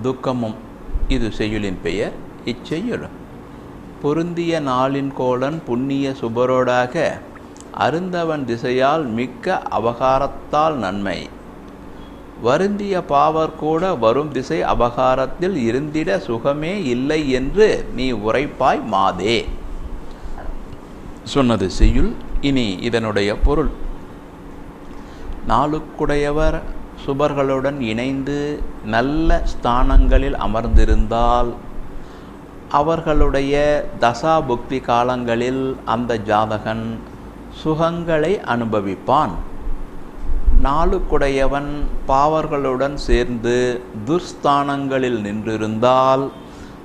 துக்கமும் இது செய்யுளின் பெயர் இச்செய்யுள் பொருந்திய நாளின் கோலன் புண்ணிய சுபரோடாக அருந்தவன் திசையால் மிக்க அபகாரத்தால் நன்மை. வருந்திய பாவர் கூட வரும் திசை அபகாரத்தில் இருந்திட சுகமே இல்லை என்று நீ உரைப்பாய் மாதே. சொன்னது செய்யுள். இனி இதனுடைய பொருள். நாளுக்குடையவர் சுபர்களுடன் இணைந்து நல்ல ஸ்தானங்களில் அமர்ந்திருந்தால் அவர்களுடைய தசா புக்தி காலங்களில் அந்த ஜாதகன் சுகங்களை அனுபவிப்பான். நாளுக்குடையவன் பாவர்களுடன் சேர்ந்து துர்ஸ்தானங்களில் நின்றிருந்தால்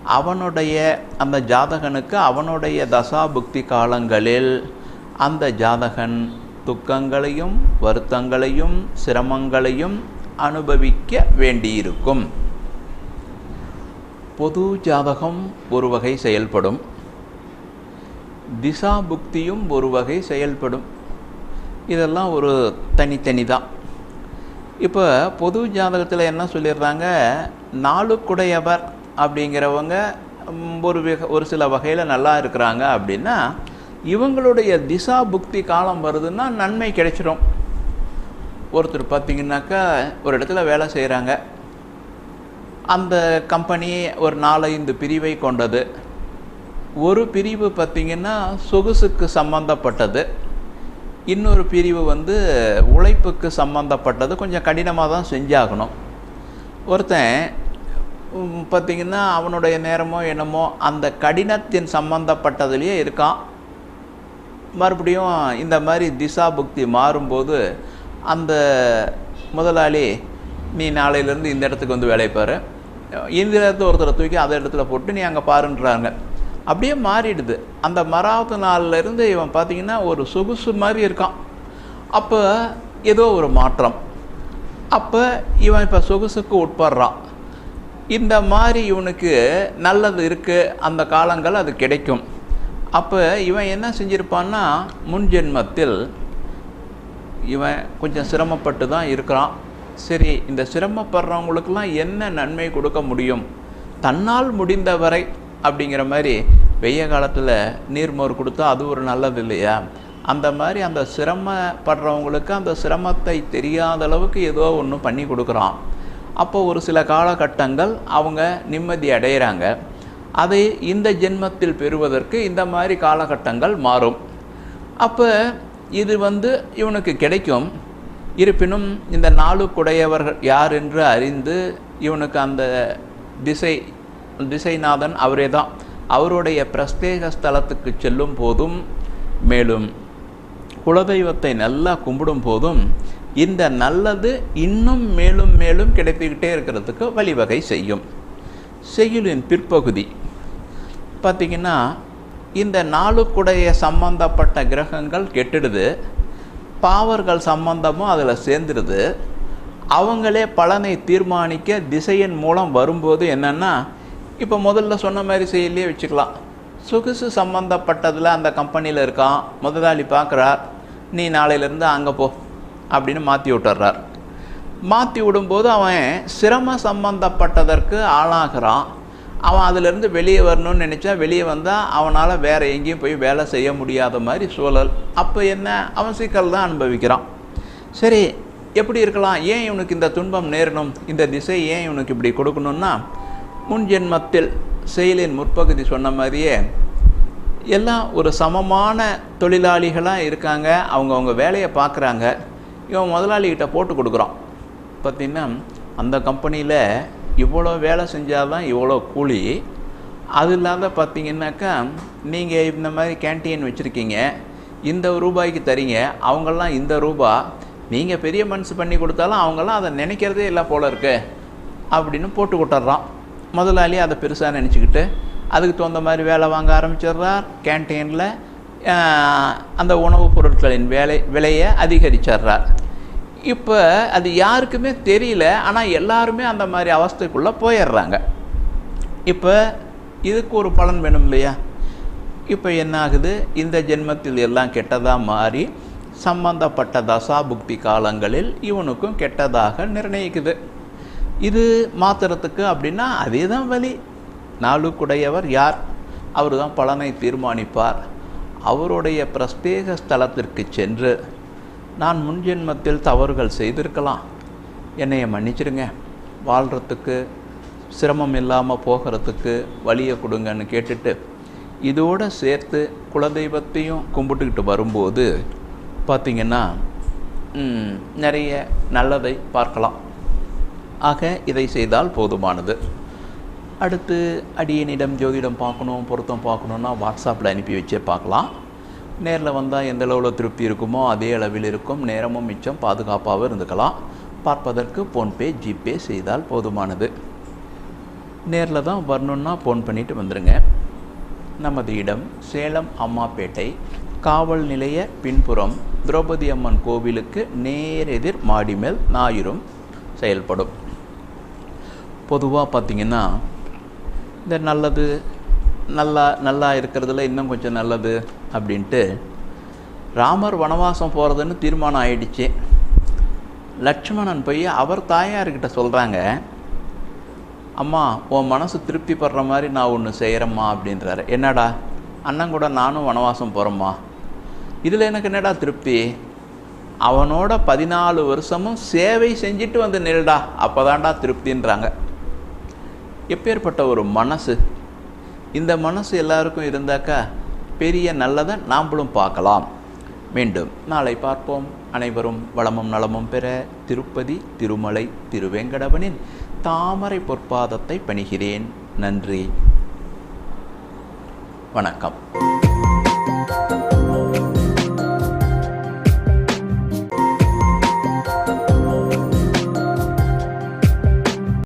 அவனுடைய அந்த ஜாதகனுக்கு அவனுடைய தசா புக்தி காலங்களில் அந்த ஜாதகன் துக்கங்களையும் வருத்தங்களையும் சிரமங்களையும் அனுபவிக்க வேண்டியிருக்கும். பொது ஜாதகம் ஒரு வகை செயல்படும். திசா புக்தியும் ஒரு வகை செயல்படும். இதெல்லாம் ஒரு தனித்தனி தான். இப்போ பொது ஜாதகத்தில் என்ன சொல்லிடுறாங்க நாளுக்குடையவர் அப்படிங்கிறவங்க ஒரு வக ஒரு சில வகையில் நல்லா இருக்கிறாங்க அப்படின்னா இவங்களுடைய திசா புக்தி காலம் வருதுன்னா நன்மை கிடைச்சிடும் ஒருத்தர் பார்த்திங்கனாக்கா ஒரு இடத்துல வேலை செய்கிறாங்க அந்த கம்பெனி ஒரு நாலஞ்சு பிரிவை கொண்டது. ஒரு பிரிவு பார்த்திங்கன்னா சொகுசுக்கு சம்மந்தப்பட்டது இன்னொரு பிரிவு வந்து உழைப்புக்கு சம்மந்தப்பட்டது கொஞ்சம் கடினமாக தான் செஞ்சாகணும். ஒருத்தன் பார்த்திங்கன்னா அவனுடைய நேரமோ என்னமோ அந்த கடினத்தின் சம்மந்தப்பட்டதுலேயே இருக்கான். மறுபடியும் இந்த மாதிரி திசா புக்தி மாறும்போது அந்த முதலாளி நீ நாளையிலேருந்து இந்த இடத்துக்கு வந்து வேலையை பாரு. இந்த இடத்துல ஒருத்தரை தூக்கி அந்த இடத்துல போட்டு நீ அங்கே பாருன்றாங்க. அப்படியே மாறிடுது. அந்த மறாவது நாள்லேருந்து இவன் பார்த்திங்கன்னா ஒரு சொகுசு மாதிரி இருக்கான். அப்போ ஏதோ ஒரு மாற்றம். அப்போ இவன் இப்போ சொகுசுக்கு உட்படுறான். இந்த மாதிரி இவனுக்கு நல்லது இருக்குது அந்த காலங்கள் அது கிடைக்கும். அப்போ இவன் என்ன செஞ்சுருப்பான்னா முன் ஜென்மத்தில் இவன் கொஞ்சம் சிரமப்பட்டு தான் இருக்கிறான். சரி இந்த சிரமப்படுறவங்களுக்கெல்லாம் என்ன நன்மை கொடுக்க முடியும்? தன்னால் முடிந்தவரை அப்படிங்கிற மாதிரி வெய்ய காலத்தில் நீர்மோர் கொடுத்தா அது ஒரு நல்லது இல்லையா? அந்த மாதிரி அந்த சிரமப்படுறவங்களுக்கு அந்த சிரமத்தை தெரியாத அளவுக்கு ஏதோ ஒன்று பண்ணி கொடுக்குறான். அப்போ ஒரு சில காலகட்டங்கள் அவங்க நிம்மதி அடைகிறாங்க அதை இந்த ஜென்மத்தில் பெறுவதற்கு இந்த மாதிரி காலகட்டங்கள் மாறும். அப்போ இது வந்து இவனுக்கு கிடைக்கும். இருப்பினும் இந்த நாளுக்குடையவர்கள் யார் என்று அறிந்து இவனுக்கு அந்த திசை திசைநாதன் அவரே தான் அவருடைய பிரஸ்தேக ஸ்தலத்துக்கு செல்லும் போதும் மேலும் குலதெய்வத்தை நல்லா கும்பிடும் போதும் இந்த நல்லது இன்னும் மேலும் மேலும் கிடைத்துக்கிட்டே இருக்கிறதுக்கு வழிவகை செய்யும். செய்யுளின் பிற்பகுதி. பார்த்திங்கன்னா இந்த நாளுக்குடைய சம்பந்தப்பட்ட கிரகங்கள் கெட்டுடுது. பாவர்கள் சம்பந்தமும் அதில் சேர்ந்துடுது. அவங்களே பலனை தீர்மானிக்க திசையின் மூலம் வரும்போது என்னென்னா இப்போ முதல்ல சொன்ன மாதிரி செயலே வச்சுக்கலாம். சொகுசு சம்மந்தப்பட்டதில் அந்த கம்பெனியில் இருக்கான் முதலாளி பார்க்குறார் நீ நாளையிலேருந்து அங்கே போ அப்படின்னு மாற்றி விட்டுறார். மாற்றி விடும்போது அவன் சிரம சம்பந்தப்பட்டதற்கு ஆளாகிறான். அவன் அதிலிருந்து வெளியே வரணும்னு நினச்சா வெளியே வந்தால் அவனால் வேறு எங்கேயும் போய் வேலை செய்ய முடியாத மாதிரி சூழல். அப்போ என்ன? அவன் சிக்கல் தான் அனுபவிக்கிறான். சரி எப்படி இருக்கலாம்? ஏன் இவனுக்கு இந்த துன்பம் நேரணும்? இந்த திசை ஏன் இவனுக்கு இப்படி கொடுக்கணும்னா முன் ஜென்மத்தில் செயலின் முற்பகுதி சொன்ன மாதிரியே எல்லாம் ஒரு சமமான தொழிலாளிகளாக இருக்காங்க. அவங்கவுங்க வேலையை பார்க்குறாங்க. இவன் முதலாளிகிட்ட போட்டு கொடுக்குறான். பார்த்திங்கன்னா அந்த கம்பெனியில் இவ்வளோ வேலை செஞ்சால் தான் இவ்வளோ கூலி. அது இல்லாத பார்த்தீங்கன்னாக்கா நீங்கள் இந்த மாதிரி கேன்டீன் வச்சுருக்கீங்க இந்த ரூபாய்க்கு தரீங்க அவங்கெல்லாம் இந்த ரூபா நீங்கள் பெரிய மனசு பண்ணி கொடுத்தாலும் அவங்கெல்லாம் அதை நினைக்கிறதே இல்லை போல இருக்கு அப்படின்னு போட்டு விட்டுறான் முதலாளி அதை பெருசாக நினச்சிக்கிட்டு அதுக்கு தகுந்த மாதிரி வேலை வாங்க ஆரம்பிச்சிடுறார். கேன்டீனில் அந்த உணவுப் பொருட்களின் வேலை விலையை அதிகரிச்சிடுறார். இப்போ அது யாருக்குமே தெரியல ஆனால் எல்லாருமே அந்த மாதிரி அவஸ்தைக்குள்ளே போயிடுறாங்க. இப்போ இதுக்கு ஒரு பலன் வேணும் இல்லையா? இப்போ என்ன ஆகுது? இந்த ஜென்மத்தில் எல்லாம் கெட்டதாக மாறி சம்பந்தப்பட்ட தசாபுக்தி காலங்களில் இவனுக்கும் கெட்டதாக நிர்ணயிக்குது. இது மாத்திரத்துக்கு அப்படின்னா அதே தான் வழி நாளுக்குடையவர் யார்? அவர் தான் பலனை தீர்மானிப்பார். அவருடைய பிரஸ்தேக ஸ்தலத்திற்கு சென்று நான் முன்ஜென்மத்தில் தவறுகள் செய்திருக்கலாம். என்னைய மன்னிச்சிடுங்க. வாழ்கிறதுக்கு சிரமம் இல்லாமல் போகிறதுக்கு வழியை கொடுங்கன்னு கேட்டுட்டு இதோடு சேர்த்து குலதெய்வத்தையும் கும்பிட்டுக்கிட்டு வரும்போது பார்த்திங்கன்னா நிறைய நல்லதை பார்க்கலாம். ஆக இதை செய்தால் போதுமானது. அடுத்து அடியனிடம் ஜோதிடம் பார்க்கணும் பொருத்தம் பார்க்கணுன்னா வாட்ஸ்அப்பில் அனுப்பி வச்சே பார்க்கலாம். நேரில் வந்தால் எந்த அளவில் திருப்தி இருக்குமோ அதே அளவில் இருக்கும். நேரமும் மிச்சம். பாதுகாப்பாகவும் இருந்துக்கலாம். பார்ப்பதற்கு ஃபோன்பே ஜிபே செய்தால் போதுமானது. நேரில் தான் வரணுன்னா ஃபோன் பண்ணிட்டு வந்துடுங்க நமது இடம் சேலம் அம்மாப்பேட்டை காவல் நிலைய பின்புறம் திரௌபதி அம்மன் கோவிலுக்கு நேரெதிர் மாடிமேல் ஞாயிறும் செயல்படும். பொதுவாக பார்த்திங்கன்னா இந்த நல்லது நல்லா நல்லா இருக்கிறதுல இன்னும் கொஞ்சம் நல்லது அப்படின்ட்டு ராமர் வனவாசம் போகிறதுன்னு தீர்மானம் ஆயிடுச்சு. லட்சுமணன் போய் அவர் தாயார்கிட்ட சொல்கிறாங்க அம்மா உன் மனசு திருப்தி படுற மாதிரி நான் ஒன்று செய்கிறேம்மா அப்படின்றாரு. என்னடா? அண்ணன் கூட நானும் வனவாசம் போகிறேம்மா இதில் எனக்கு என்னடா திருப்தி? அவனோட பதினாலு வருஷமும் சேவை செஞ்சுட்டு வந்து நில்டா அப்போதான்டா திருப்தின்றாங்க. எப்பேற்பட்ட ஒரு மனசு இந்த மனசு எல்லாருக்கும் இருந்தாக்கா பெரிய நல்லதை நாம்பளும் பார்க்கலாம். மீண்டும் நாளை பார்ப்போம். அனைவரும் வளமும் நலமும் பெற திருப்பதி திருமலை திருவேங்கடவனின் தாமரை பொற்பாதத்தை பணிகிறேன். நன்றி. வணக்கம்.